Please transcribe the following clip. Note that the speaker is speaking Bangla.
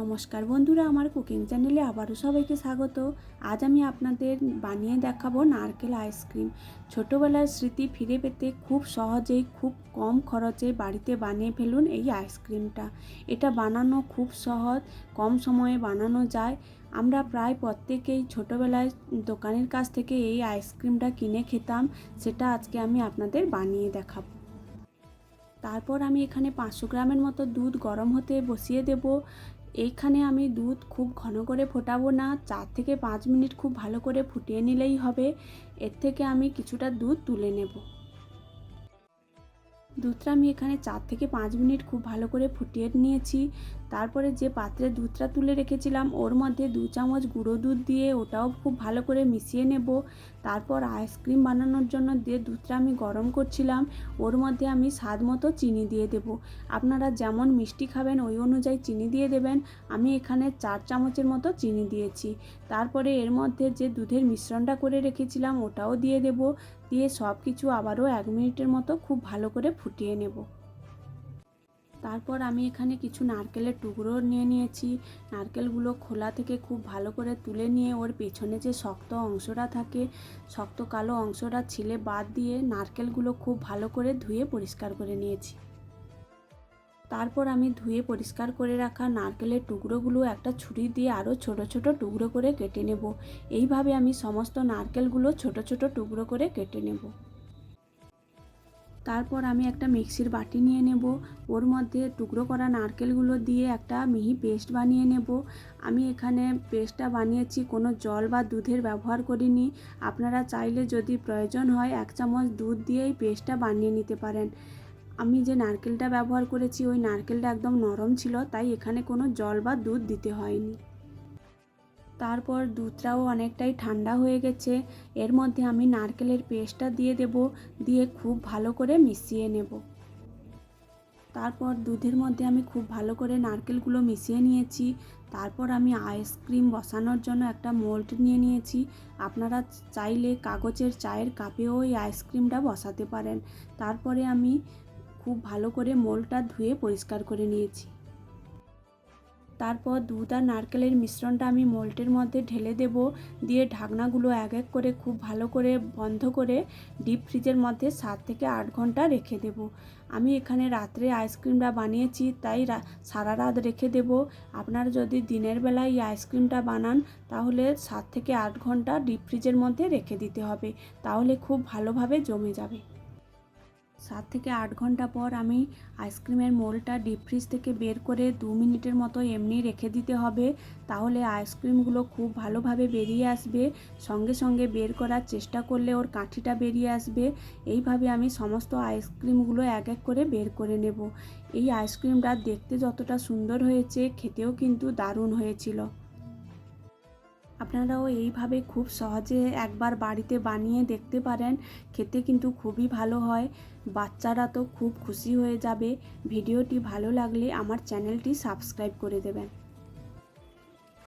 নমস্কার বন্ধুরা, আমার কুকিং চ্যানেলে আবারও সবাইকে স্বাগত। আজ আমি আপনাদের বানিয়ে দেখাবো নারকেল আইসক্রিম। ছোটোবেলার স্মৃতি ফিরে পেতে খুব সহজেই খুব কম খরচে বাড়িতে বানিয়ে ফেলুন এই আইসক্রিমটা। এটা বানানো খুব সহজ, কম সময়ে বানানো যায়। আমরা প্রায় প্রত্যেকেই ছোটোবেলায় দোকানের কাছ থেকে এই আইসক্রিমটা কিনে খেতাম, সেটা আজকে আমি আপনাদের বানিয়ে দেখাবো। তারপর আমি এখানে পাঁচশো গ্রামের মতো দুধ গরম হতে বসিয়ে দেব। এইখানে আমি দুধ খুব ঘন করে ফোটাবো না, চার থেকে পাঁচ মিনিট খুব ভালো করে ফুটিয়ে নিলেই হবে। এর থেকে আমি কিছুটা দুধ তুলে নেব। দুধটা আমি এখানে চার থেকে পাঁচ মিনিট খুব ভালো করে ফুটিয়ে নিয়েছি। তারপরে যে পাত্রে দুধটা তুলে রেখেছিলাম, ওর মধ্যে দু চামচ গুঁড়ো দুধ দিয়ে ওটাও খুব ভালো করে মিশিয়ে নেব। তারপর আইসক্রিম বানানোর জন্য দিয়ে দুধটা আমি গরম করছিলাম, ওর মধ্যে আমি স্বাদ মতো চিনি দিয়ে দেব। আপনারা যেমন মিষ্টি খাবেন, ওই অনুযায়ী চিনি দিয়ে দেবেন। আমি এখানে চার চামচের মতো চিনি দিয়েছি। তারপরে এর মধ্যে যে দুধের মিশ্রণটা করে রেখেছিলাম, ওটাও দিয়ে দেব। দিয়ে সব কিছু আবারও এক মিনিটের মতো খুব ভালো করে ফুটিয়ে নেব। তারপর আমি এখানে কিছু নারকেলের টুকরো নিয়ে নিয়েছি। নারকেলগুলো খোলা থেকে খুব ভালো করে তুলে নিয়ে ওর পেছনে যে শক্ত অংশটা থাকে, শক্ত কালো অংশটা ছিলে বাদ দিয়ে নারকেলগুলো খুব ভালো করে ধুয়ে পরিষ্কার করে নিয়েছি। তারপর আমি ধুয়ে পরিষ্কার করে রাখা নারকেলের টুকরোগুলো একটা ছুরি দিয়ে আরও ছোট ছোট টুকরো করে কেটে নেব। এইভাবে আমি সমস্ত নারকেলগুলো ছোট ছোট টুকরো করে কেটে নেব। তারপর আমি একটা মিক্সির বাটি নিয়ে নেব। ওর মধ্যে টুকরো করা নারকেলগুলো দিয়ে একটা মিহি পেস্ট বানিয়ে নেব। আমি এখানে পেস্টটা বানিয়েছি, কোনো জল বা দুধের ব্যবহার করিনি। আপনারা চাইলে যদি প্রয়োজন হয় এক চামচ দুধ দিয়েই পেস্টটা বানিয়ে নিতে পারেন। আমি যে নারকেলটা ব্যবহার করেছি, ওই নারকেলটা একদম নরম ছিল, তাই এখানে কোনো জল বা দুধ দিতে হয়নি। তারপর দুধটাও অনেকটাই ঠান্ডা হয়ে গেছে। এর মধ্যে আমি নারকেলের পেস্টটা দিয়ে দেব, দিয়ে খুব ভালো করে মিশিয়ে নেব। তারপর দুধের মধ্যে আমি খুব ভালো করে নারকেলগুলো মিশিয়ে নিয়েছি। তারপর আমি আইসক্রিম বসানোর জন্য একটা মোল্ড নিয়ে নিয়েছি। আপনারা চাইলে কাগজের চায়ের কাপেও এই আইসক্রিমটা বসাতে পারেন। তারপরে আমি খুব ভালো করে মোলটা ধুয়ে পরিষ্কার করে নিয়েছি। তারপর দুধ আর নারকেলের মিশ্রণটা আমি মোল্টের মধ্যে ঢেলে দেব, দিয়ে ঢাকনাগুলো এক এক করে খুব ভালো করে বন্ধ করে ডিপ ফ্রিজের মধ্যে সাত থেকে আট ঘণ্টা রেখে দেব। আমি এখানে রাত্রে আইসক্রিমটা বানিয়েছি, তাই সারা রাত রেখে দেব। আপনারা যদি দিনের বেলায় এই আইসক্রিমটা বানান, তাহলে সাত থেকে আট ঘণ্টা ডিপ ফ্রিজের মধ্যে রেখে দিতে হবে, তাহলে খুব ভালোভাবে জমে যাবে। সাত থেকে আট ঘণ্টা পর আমি আইসক্রিমের মোলটা ডিপ ফ্রিজ থেকে বের করে দু মিনিটের মতো এমনি রেখে দিতে হবে। তাহলে আইসক্রিমগুলো খুব ভালোভাবে বেরিয়ে আসবে। সঙ্গে সঙ্গে বের করার চেষ্টা করলে ওর কাঠিটা বেরিয়ে আসবে। এইভাবে আমি সমস্ত আইসক্রিমগুলো এক এক করে বের করে নেব। এই আইসক্রিমটা দেখতে যতটা সুন্দর হয়েছে, খেতেও কিন্তু দারুণ হয়েছিল। আপনারাও এইভাবে খুব সহজে একবার বাড়িতে বানিয়ে দেখতে পারেন। খেতে কিন্তু খুবই ভালো হয়। বাচ্চারা তো খুব খুশি হয়ে যাবে। ভিডিওটি ভালো লাগলে আমার চ্যানেলটি সাবস্ক্রাইব করে দেবেন।